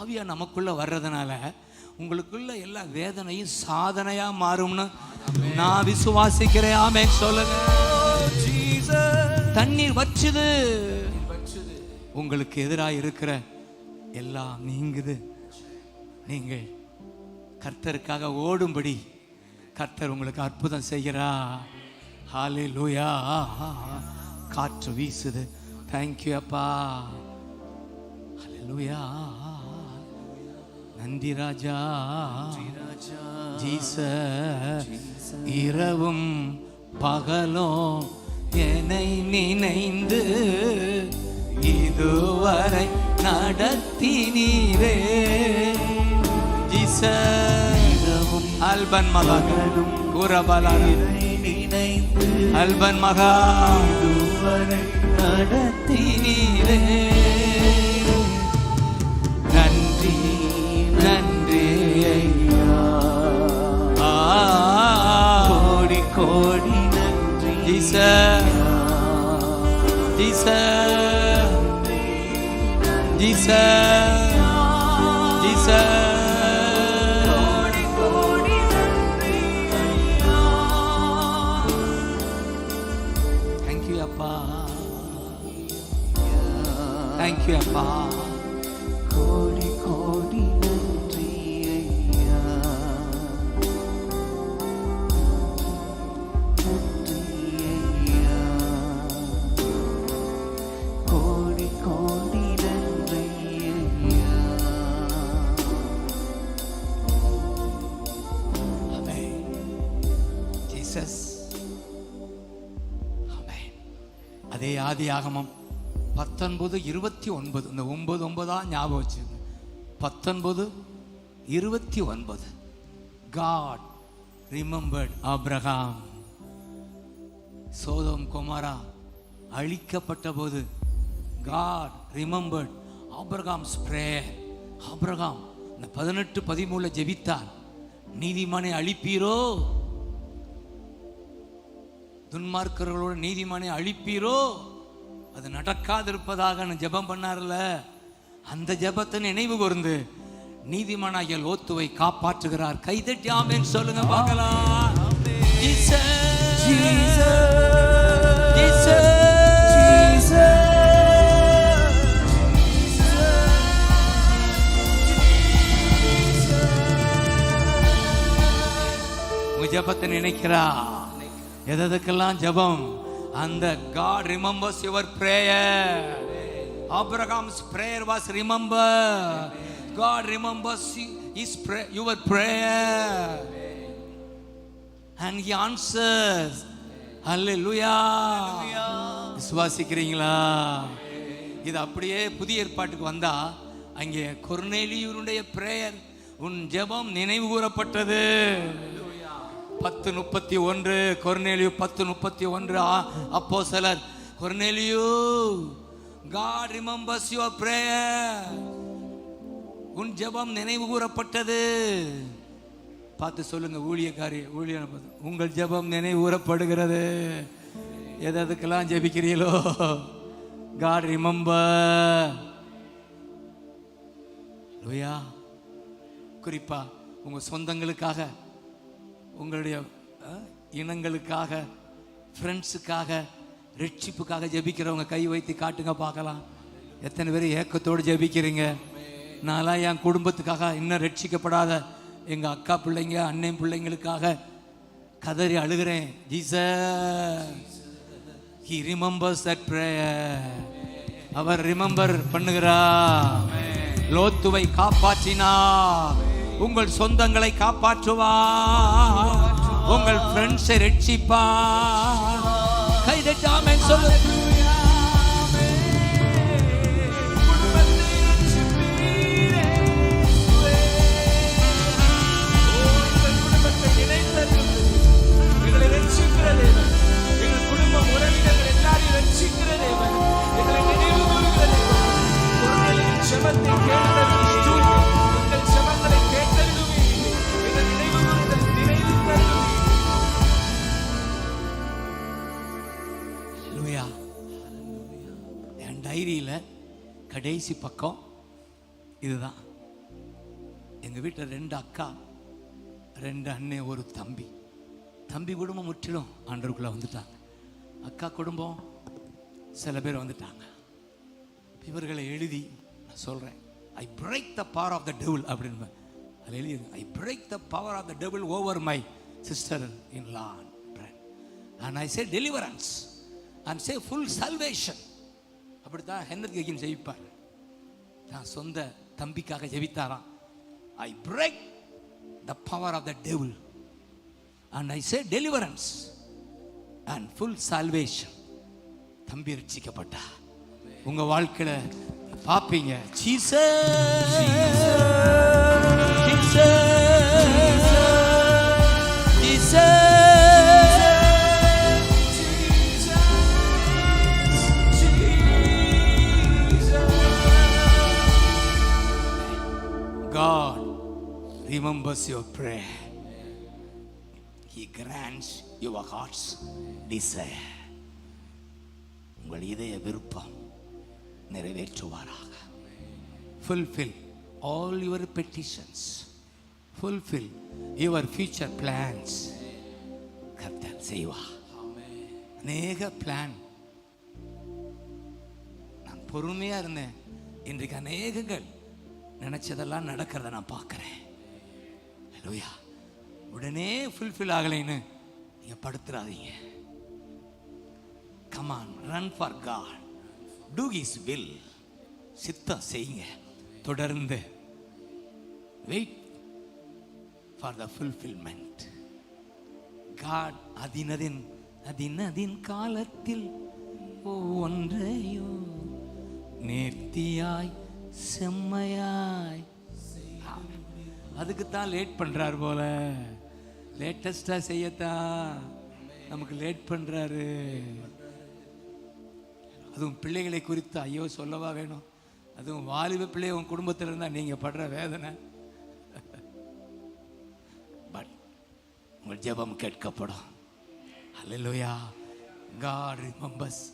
ஆவியா நமக்குள்ள வர்றதுனால உங்களுக்குள்ள எல்லா வேதனையும் சாதனையா மாறும்னு நான் விசுவாசிக்கிறேன். ஆமே சொல்லுங்க. தண்ணீர் வச்சுது. உங்களுக்கு எதிராக இருக்கிற எல்லாம் நீங்குது. நீங்கள் கர்த்தருக்காக ஓடும்படி கர்த்தர் உங்களுக்கு அற்புதம் செய்கிறா. ஹாலே லூயா காற்று வீசுது. தேங்க்யூ அப்பா. லூயா நன்றி ராஜா ஜீச இரவும் பகலும் என்னை நினைந்து இதுவரை நடத்தினீரே. ஜீச அல்பன் மகனும் கூறபலான அல்பன் மகா. நடத்தினீரே. ஜீச ஜீச ஜீச தேங்க்யூ அப்பா தேங்க்யூ அதே ஆதி ஆகமம். பத்தொன்பது இருபத்தி ஒன்பது. இந்த ஒன்பது ஒன்பதா ஞாபகம் வச்சுங்க பத்தொன்பது இருபத்தி ஒன்பது. காட் ரிமம்பர்ட் ஆப்ரஹாம் சோதம் குமாரா அழிக்கப்பட்ட போது காட் ரிமெம்பர்ட் அப்ரஹாம் ஸ்ப்ரே ஆபிரகாம் இந்த பதினெட்டு பதிமூணில் ஜெபித்தார். நீதிமானை அழிப்பீரோ? துன்மார்க்கர்களோட நீதிமானை அழிப்பீரோ? அது நடக்காதிருப்பதாக நான் ஜெபம் பண்ணார்ல. அந்த ஜெபத்தை நினைவு கூர்ந்து நீதிமானாகிய லோத்துவை காப்பாற்றுகிறார். கைதட்டி சொல்லுங்க பார்க்கலாம். ஜபத்தை Jesus. ஜெபத்தை நினைக்கிறா எதற்கெல்லாம் ஜபம் அந்த God remembers your prayer Abraham's prayer was remember God remembers is your prayer and he answers ஹalleluya விசுவாசிக்கிறீங்களா இது அப்படியே புதிய ஏற்பாட்டுக்கு வந்தா அங்கே கொர்நேலியூருடைய பிரேயர் உன் ஜெபம் நினைவு கூறப்பட்டது பத்து முப்பத்தி ஒன்று கொர்நேலியு பத்து முப்பத்தி ஒன்று அப்போ சிலர் கொர்நேலியூ காட் ரிமம்பர்ஸ் யுவர் பிரேயர் உன் ஜெபம் நினைவு கூறப்பட்டது. பார்த்து சொல்லுங்க ஊழியக்காரி ஊழியர் உங்கள் ஜெபம் நினைவு கூறப்படுகிறது. எது எதுக்கெல்லாம் ஜெபிக்கிறீங்களோ காட் ரிமம்பர் குறிப்பா உங்க சொந்தங்களுக்காக உங்களுடைய இனங்களுக்காக ஃப்ரெண்ட்ஸுக்காக ரட்சிப்புக்காக ஜெபிக்கிறவங்க கை வைத்து காட்டுங்க பார்க்கலாம். எத்தனை பேர் ஏக்கத்தோடு ஜெபிக்கிறீங்க? நான்லாம் என் குடும்பத்துக்காக இன்னும் ரட்சிக்கப்படாத எங்க அக்கா பிள்ளைங்க அண்ணன் பிள்ளைங்களுக்காக கதறி அழுகிறேன். Jesus he remembers that prayer our remember பண்ணுகிறா லோத்துவை காப்பாற்றினா உங்கள் சொந்தங்களை காப்பாற்றுவா உங்கள் ஃப்ரெண்ட்ஸை ரட்சிப்பா கைதட்டாமல் சொல்லுங்கள் டைரியில் கடைசி பக்கம் இதுதான். எங்கள் வீட்டில் ரெண்டு அக்கா ரெண்டு அண்ணன் ஒரு தம்பி. தம்பி குடும்பம் முற்றிலும் ஆண்டருக்குள்ளே வந்துட்டாங்க. அக்கா குடும்பம் சில பேர் வந்துட்டாங்க. இவர்களை எழுதி நான் சொல்கிறேன் I break the power of the devil அப்படின்னு. அதில் எழுதி I break the power of the devil over my sister in law and I say deliverance and say full salvation அப்படித்தான் ஹென்ரத் கேக்கின் ஜெயிப்பார். நான் சொந்த தம்பிக்காக ஜெபித்தாராம் I break the power of the devil and I say deliverance and full salvation தம்பி ரட்சிக்கப்பட்டா. உங்க வாழ்க்கையில பாப்பீங்க God remembers your pray He grants your heart's desire உங்கள் இதய விருப்பம் நிறைவேற்றுவாராக fulfil all your petitions fulfil your future plans கர்த்தர் செய்வா அநேக பிளான் நான் பொறுமையாக இருந்தேன் இன்றைக்கு அநேகங்கள் நினச்சதெல்லாம் நடக்கிறத நான் பார்க்குறேன் லோயா உடனே ஃபுல்ஃபில் ஆகலைன்னு நீங்க படுத்துறாதீங்க. Come on run for God do his will சித்தம் செய்யுங்க. தொடர்ந்து wait for the fulfilment God அதினதின் அதினதின் காலத்தில் ஒவ்வொன்றையோ நேர்த்தியாய் செம்மையாய் அதுக்கு தான் லேட் பண்ணுறாரு போல. லேட்டஸ்டா செய்யத்தான். நமக்கு லேட் பண்ணுறாரு அதுவும் பிள்ளைகளை குறித்து ஐயோ சொல்லவா வேணும். அதுவும் வாலிப பிள்ளை உன் குடும்பத்தில் இருந்தால் நீங்கள் படுற வேதனை. பட் உங்கள் ஜெபம் கேட்கப்படும். அல்லேலூயா காட் ரிமம்பர்ஸ்